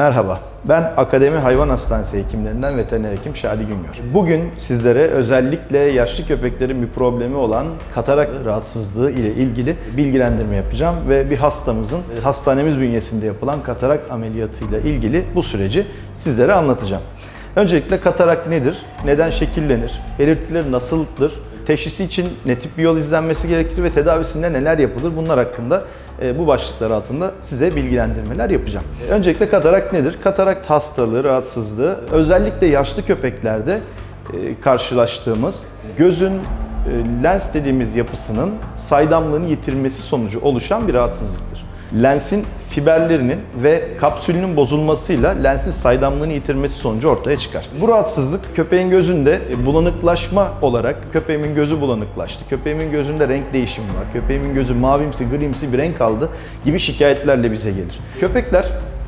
Merhaba, ben Akademi Hayvan Hastanesi hekimlerinden veteriner hekim Şadi Güngör. Bugün sizlere özellikle yaşlı köpeklerin bir problemi olan katarak rahatsızlığı ile ilgili bilgilendirme yapacağım ve bir hastamızın hastanemiz bünyesinde yapılan katarak ameliyatıyla ilgili bu süreci sizlere anlatacağım. Öncelikle katarak nedir? Neden şekillenir? Belirtileri nasıldır? Teşhisi için ne tip bir yol izlenmesi gerekir ve tedavisinde neler yapılır? Bunlar hakkında e, bu başlıklar altında size bilgilendirmeler yapacağım. Öncelikle katarak nedir? Katarakt hastalığı, rahatsızlığı özellikle yaşlı köpeklerde e, karşılaştığımız gözün e, lens dediğimiz yapısının saydamlığını yitirmesi sonucu oluşan bir rahatsızlıktır. Lensin fiberlerinin ve kapsülünün bozulmasıyla lensin saydamlığını yitirmesi sonucu ortaya çıkar. Bu rahatsızlık köpeğin gözünde bulanıklaşma olarak köpeğimin gözü bulanıklaştı, köpeğimin gözünde renk değişimi var, köpeğimin gözü mavimsi, grimsi bir renk aldı gibi şikayetlerle bize gelir. Köpekler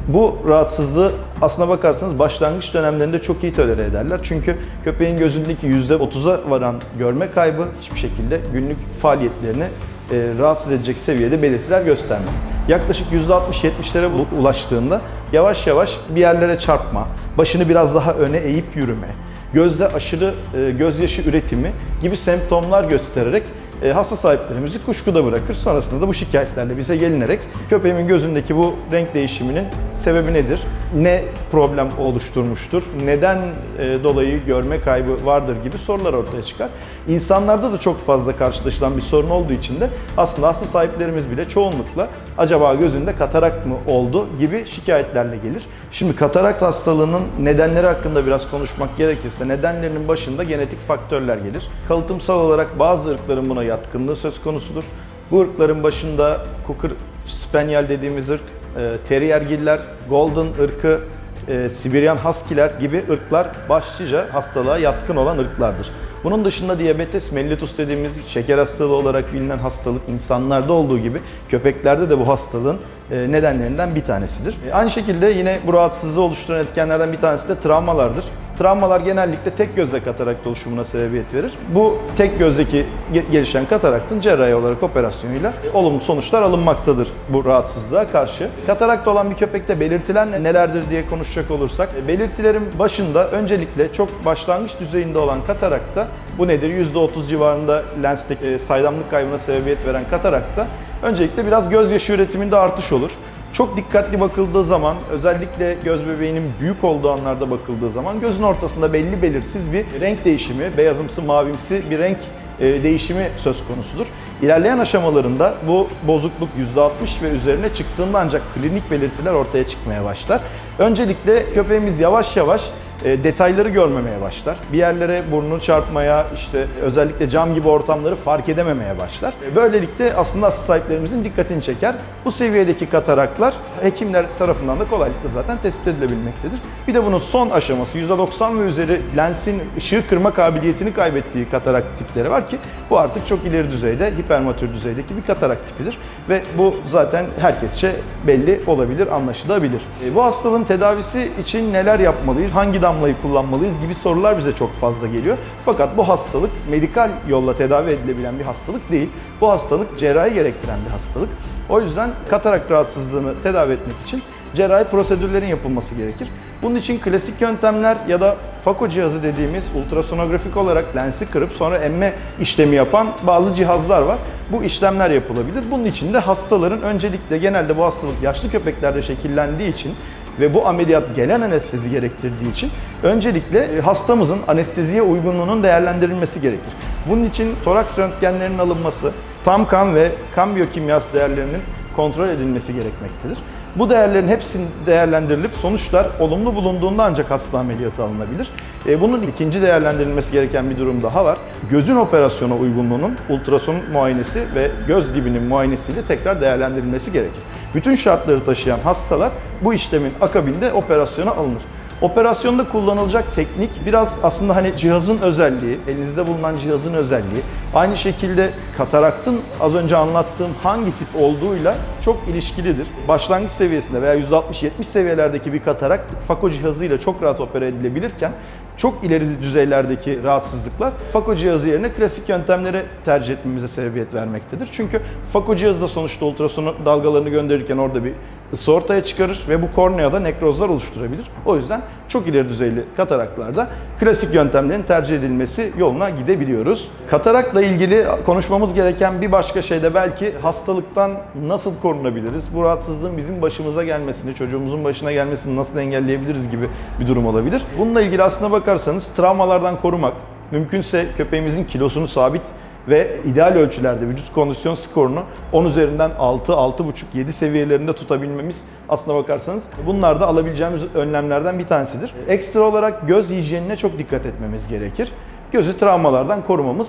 bu rahatsızlığı aslına bakarsanız başlangıç dönemlerinde çok iyi tolere ederler. Çünkü köpeğin gözündeki %30'a varan görme kaybı hiçbir şekilde günlük faaliyetlerini e, rahatsız edecek seviyede belirtiler göstermez. Yaklaşık %60-70'lere bu- ulaştığında yavaş yavaş bir yerlere çarpma, başını biraz daha öne eğip yürüme, gözde aşırı e, gözyaşı üretimi gibi semptomlar göstererek hasta sahiplerimizi kuşkuda bırakır. Sonrasında da bu şikayetlerle bize gelinerek köpeğimin gözündeki bu renk değişiminin sebebi nedir? Ne problem oluşturmuştur? Neden e, dolayı görme kaybı vardır gibi sorular ortaya çıkar. İnsanlarda da çok fazla karşılaşılan bir sorun olduğu için de aslında hasta sahiplerimiz bile çoğunlukla acaba gözünde katarak mı oldu gibi şikayetlerle gelir. Şimdi katarakt hastalığının nedenleri hakkında biraz konuşmak gerekirse nedenlerinin başında genetik faktörler gelir. Kalıtımsal olarak bazı ırkların buna yatkınlığı söz konusudur. Bu ırkların başında Cocker Spaniel dediğimiz ırk, e, Terriergiller, Golden ırkı, e, Sibiryan Husky'ler gibi ırklar başlıca hastalığa yatkın olan ırklardır. Bunun dışında diyabetes mellitus dediğimiz şeker hastalığı olarak bilinen hastalık insanlarda olduğu gibi köpeklerde de bu hastalığın e, nedenlerinden bir tanesidir. E, Aynı şekilde yine bu rahatsızlığı oluşturan etkenlerden bir tanesi de travmalardır. Travmalar genellikle tek gözle katarakt oluşumuna sebebiyet verir. Bu tek gözdeki ge- gelişen kataraktın cerrahi olarak operasyonuyla olumlu sonuçlar alınmaktadır bu rahatsızlığa karşı. Katarakt olan bir köpekte belirtiler ne- nelerdir diye konuşacak olursak, e, belirtilerin başında öncelikle çok başlangıç düzeyinde olan katarakta bu nedir? %30 civarında lensteki e, saydamlık kaybına sebebiyet veren katarakta öncelikle biraz gözyaşı üretiminde artış olur. Çok dikkatli bakıldığı zaman, özellikle göz bebeğinin büyük olduğu anlarda bakıldığı zaman gözün ortasında belli belirsiz bir renk değişimi, beyazımsı, mavimsi bir renk e, değişimi söz konusudur. İlerleyen aşamalarında bu bozukluk %60 ve üzerine çıktığında ancak klinik belirtiler ortaya çıkmaya başlar. Öncelikle köpeğimiz yavaş yavaş e, detayları görmemeye başlar. Bir yerlere burnunu çarpmaya, işte özellikle cam gibi ortamları fark edememeye başlar. E, Böylelikle aslında hasta sahiplerimizin dikkatini çeker. Bu seviyedeki kataraklar hekimler tarafından da kolaylıkla zaten tespit edilebilmektedir. Bir de bunun son aşaması %90 ve üzeri lensin ışığı kırma kabiliyetini kaybettiği katarak tipleri var ki bu artık çok ileri düzeyde, hipermatür düzeydeki bir katarak tipidir. Ve bu zaten herkesçe belli olabilir, anlaşılabilir. E, bu hastalığın tedavisi için neler yapmalıyız, hangi damlayı kullanmalıyız gibi sorular bize çok fazla geliyor. Fakat bu hastalık medikal yolla tedavi edilebilen bir hastalık değil. Bu hastalık cerrahi gerektiren bir hastalık. O yüzden katarak rahatsızlığını tedavi etmek için cerrahi prosedürlerin yapılması gerekir. Bunun için klasik yöntemler ya da FACO cihazı dediğimiz ultrasonografik olarak lensi kırıp sonra emme işlemi yapan bazı cihazlar var. Bu işlemler yapılabilir. Bunun için de hastaların öncelikle genelde bu hastalık yaşlı köpeklerde şekillendiği için ve bu ameliyat gelen anestezi gerektirdiği için öncelikle e, hastamızın anesteziye uygunluğunun değerlendirilmesi gerekir. Bunun için toraks röntgenlerinin alınması, tam kan ve kan biyokimyası değerlerinin kontrol edilmesi gerekmektedir. Bu değerlerin hepsinin değerlendirilip sonuçlar olumlu bulunduğunda ancak hasta ameliyatı alınabilir. E, bunun ikinci değerlendirilmesi gereken bir durum daha var. Gözün operasyona uygunluğunun ultrason muayenesi ve göz dibinin muayenesiyle tekrar değerlendirilmesi gerekir. Bütün şartları taşıyan hastalar bu işlemin akabinde operasyona alınır. Operasyonda kullanılacak teknik biraz aslında hani cihazın özelliği, elinizde bulunan cihazın özelliği, aynı şekilde kataraktın az önce anlattığım hangi tip olduğuyla çok ilişkilidir. Başlangıç seviyesinde veya %60-70 seviyelerdeki bir katarak fako cihazıyla çok rahat opera edilebilirken çok ileri düzeylerdeki rahatsızlıklar fako cihazı yerine klasik yöntemlere tercih etmemize sebebiyet vermektedir. Çünkü fako cihazı da sonuçta ultrason dalgalarını gönderirken orada bir ısı ortaya çıkarır ve bu korneada nekrozlar oluşturabilir. O yüzden çok ileri düzeyli kataraklarda klasik yöntemlerin tercih edilmesi yoluna gidebiliyoruz. Katarakla ilgili konuşmamız gereken bir başka şey de belki hastalıktan nasıl korunabiliriz? Bu rahatsızlığın bizim başımıza gelmesini, çocuğumuzun başına gelmesini nasıl engelleyebiliriz gibi bir durum olabilir. Bununla ilgili aslına bakarsanız travmalardan korumak, mümkünse köpeğimizin kilosunu sabit ve ideal ölçülerde vücut kondisyon skorunu 10 üzerinden 6, 6,5, 7 seviyelerinde tutabilmemiz aslına bakarsanız bunlar da alabileceğimiz önlemlerden bir tanesidir. Ekstra olarak göz hijyenine çok dikkat etmemiz gerekir. Gözü travmalardan korumamız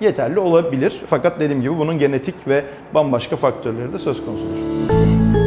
yeterli olabilir. Fakat dediğim gibi bunun genetik ve bambaşka faktörleri de söz konusudur.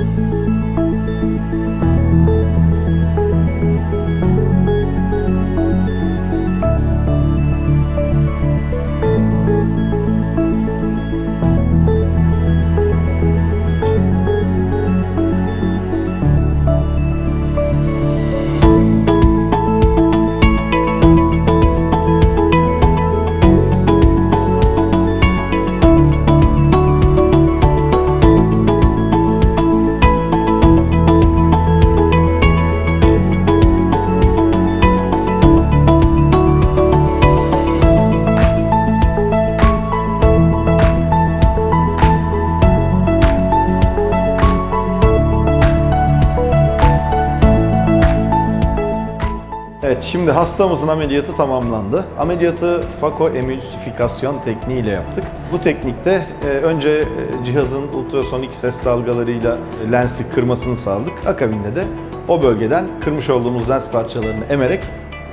Şimdi hastamızın ameliyatı tamamlandı. Ameliyatı fakoemülsifikasyon tekniğiyle yaptık. Bu teknikte e, önce e, cihazın ultrasonik ses dalgalarıyla lensi kırmasını sağladık. Akabinde de o bölgeden kırmış olduğumuz lens parçalarını emerek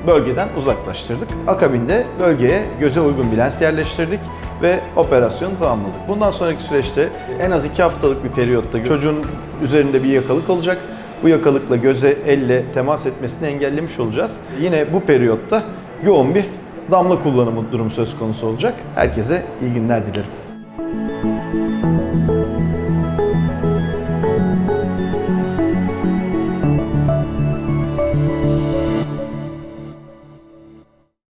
bölgeden uzaklaştırdık. Akabinde bölgeye göze uygun bir lens yerleştirdik ve operasyonu tamamladık. Bundan sonraki süreçte en az 2 haftalık bir periyotta çocuğun üzerinde bir yakalık olacak. Bu yakalıkla göze, elle temas etmesini engellemiş olacağız. Yine bu periyotta yoğun bir damla kullanımı durumu söz konusu olacak. Herkese iyi günler dilerim.